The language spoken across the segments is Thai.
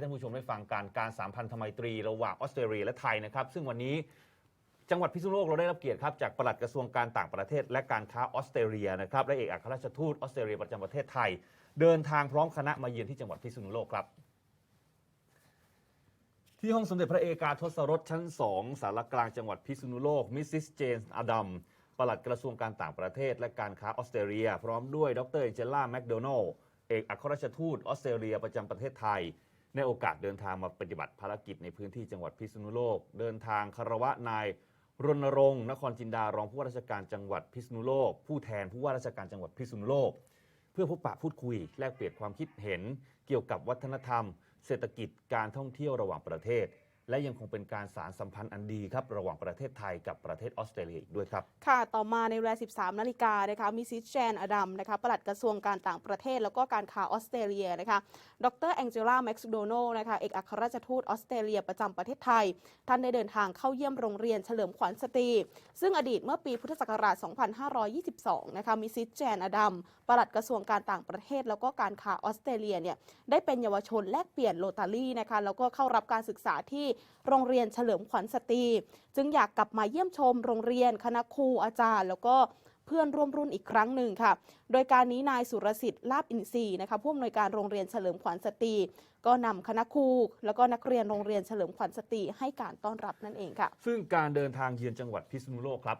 ให้ท่านผู้ชมได้ฟังการการสามพันธไมตรีระหว่างออสเตรเลียและไทยนะครับ ซึ่งวันนี้จังหวัดพิษณุโลกเราได้รับเกียรติครับจากปลัดกระทรวงการต่างประเทศ และการค้าออสเตรเลียนะครับและเอกอัครราชทูตออสเตรเลียประจำประเทศไทย เดินทางพร้อมคณะมาเยือนที่จังหวัดพิษณุโลกครับ ที่ห้องสมเด็จพระเอกาทศรสชั้น 2 สารกลางจังหวัดพิษณุโลกมิสซิสเจนส์อดัมปลัดกระทรวงการต่างประเทศ และการค้าออสเตรเลีย พร้อมด้วยดรเอเจล่าแมคโดนัลเอกอัครราชทูตออสเตรเลียประจำประเทศไทย ในโอกาสเดินทางมาปฏิบัติภารกิจในพื้นที่จังหวัดพิษณุโลก เดินทางคารวะนายรณรงค์นครจินดารองผู้ว่าราชการจังหวัดพิษณุโลก ผู้แทนผู้ว่าราชการจังหวัดพิษณุโลก เพื่อพบปะพูดคุยแลกเปลี่ยนความคิดเห็น เกี่ยวกับวัฒนธรรม เศรษฐกิจการท่องเที่ยวระหว่างประเทศ และยังคงเป็นการสารสัมพันธ์อันดีครับระหว่างประเทศไทยกับประเทศออสเตรเลียอีกด้วยครับ ค่ะ ต่อมาในเวลา 13 นาฬิกานะคะมิสซิสแจนอดัมนะคะปลัดกระทรวงการต่างประเทศ แล้วก็การค้าออสเตรเลียนะคะ ดรแองเจล่าแม็กซ์โดนัลนะคะเอกอัครราชทูตออสเตรเลียประจำประเทศไทย ท่านได้เดินทางเข้าเยี่ยมโรงเรียนเฉลิมขวัญสตรี ซึ่งอดีตเมื่อปีพุทธศักราช 2522 นะคะมิสซิสแจนอดัมปลัดกระทรวงการต่างประเทศ แล้วก็การค้าออสเตรเลียเนี่ยได้เป็นเยาวชนแลกเปลี่ยนโรตารี่นะคะแล้วก็เข้ารับการศึกษาที่โรงเรียนเฉลิมขวัญสตรี จึงอยากกลับมาเยี่ยมชมโรงเรียนคณะครูอาจารย์ แล้วก็เพื่อนร่วมรุ่นอีกครั้งหนึ่งค่ะ โดยการนี้นายสุรสิทธิ์ลาบอินทรีย์นะคะผู้อำนวยการโรงเรียนเฉลิมขวัญสตรี ก็นำคณะครูแล้วก็นักเรียนโรงเรียนเฉลิมขวัญสตรีให้การต้อนรับนั่นเองค่ะ ซึ่งการเดินทางเยือนจังหวัดพิษณุโลกครับ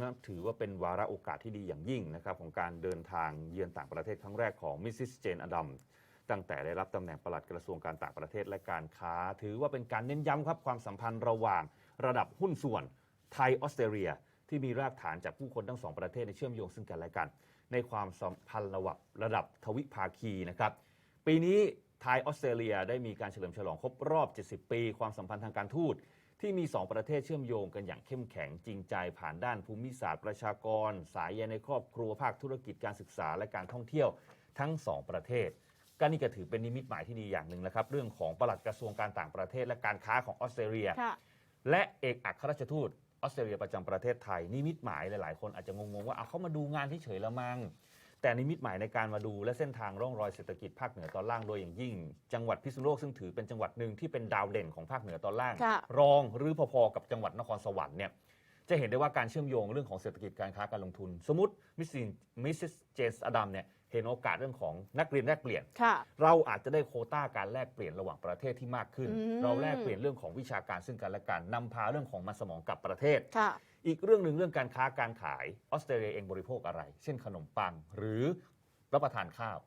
นะถือว่าเป็นวาระโอกาสที่ดีอย่างยิ่งนะครับของการเดินทางเยือนต่างประเทศครั้งแรกของมิสซิสเจนอดัม ตั้งแต่ได้รับตำแหน่งปลัดกระทรวงการต่างประเทศและการค้า ถือว่าเป็นการเน้นย้ำครับความสัมพันธ์ระหว่างระดับหุ้นส่วนไทยออสเตรเลีย ที่มีรากฐานจากผู้คนทั้งสองประเทศในเชื่อมโยงซึ่งกันและกัน ในความสัมพันธ์ระดับระดับทวิภาคีนะครับปีนี้ไทยออสเตรเลียได้มีการเฉลิมฉลองครบรอบ 70 ปี ความสัมพันธ์ทางการทูตที่มี 2 ประเทศเชื่อมโยงกันอย่างเข้มแข็งจริงใจผ่านด้านภูมิศาสตร์ประชากร สายใยในครอบครัวภาคธุรกิจการศึกษาและการท่องเที่ยวทั้ง 2 ประเทศ ก็นี่ก็ถือเป็นนิมิตหมายที่ดีอย่างหนึ่งนะครับ เรื่องของปลัดกระทรวงการต่างประเทศและการค้าของออสเตรเลีย ค่ะ และเอกอัครราชทูตออสเตรเลียประจำประเทศไทย นิมิตหมายหลาย ๆ คนอาจจะงง ๆ ว่าเอาเขามาดูงานที่เฉยๆละมัง แต่นิมิตหมายในการมาดูและเส้นทางร่องรอยเศรษฐกิจภาคเหนือตอนล่างโดยอย่างยิ่ง จังหวัดพิษณุโลกซึ่งถือเป็นจังหวัดหนึ่งที่เป็นดาวเด่นของภาคเหนือตอนล่าง ค่ะ รองหรือพอๆกับจังหวัดนครสวรรค์เนี่ย จะเห็นได้ว่าการเชื่อมโยงเรื่องของเศรษฐกิจการค้าการลงทุน สมมติมิสซิมิสซิสเจนส์อดัมเนี่ยเห็นโอกาสเรื่องของนักเรียนแลกเปลี่ยน ค่ะ เราอาจจะได้โควต้าการแลกเปลี่ยนระหว่างประเทศที่มากขึ้น อืม เราแลกเปลี่ยนเรื่องของวิชาการซึ่งกันและกันนำพาเรื่องของมันสมองกลับประเทศ ค่ะ อีกเรื่องหนึ่งเรื่องการค้าการขายออสเตรเลียเองบริโภคอะไร เช่นขนมปังหรือรับประทานข้าว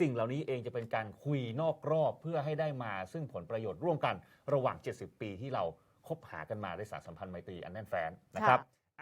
สิ่งเหล่านี้เองจะเป็นการคุยนอกรอบเพื่อให้ได้มาซึ่งผลประโยชน์ร่วมกันระหว่าง 70 ปีที่เรา คบหากันมาได้สารสัมพันธ์ไมตรีอันแน่นแฟ้นนะครับ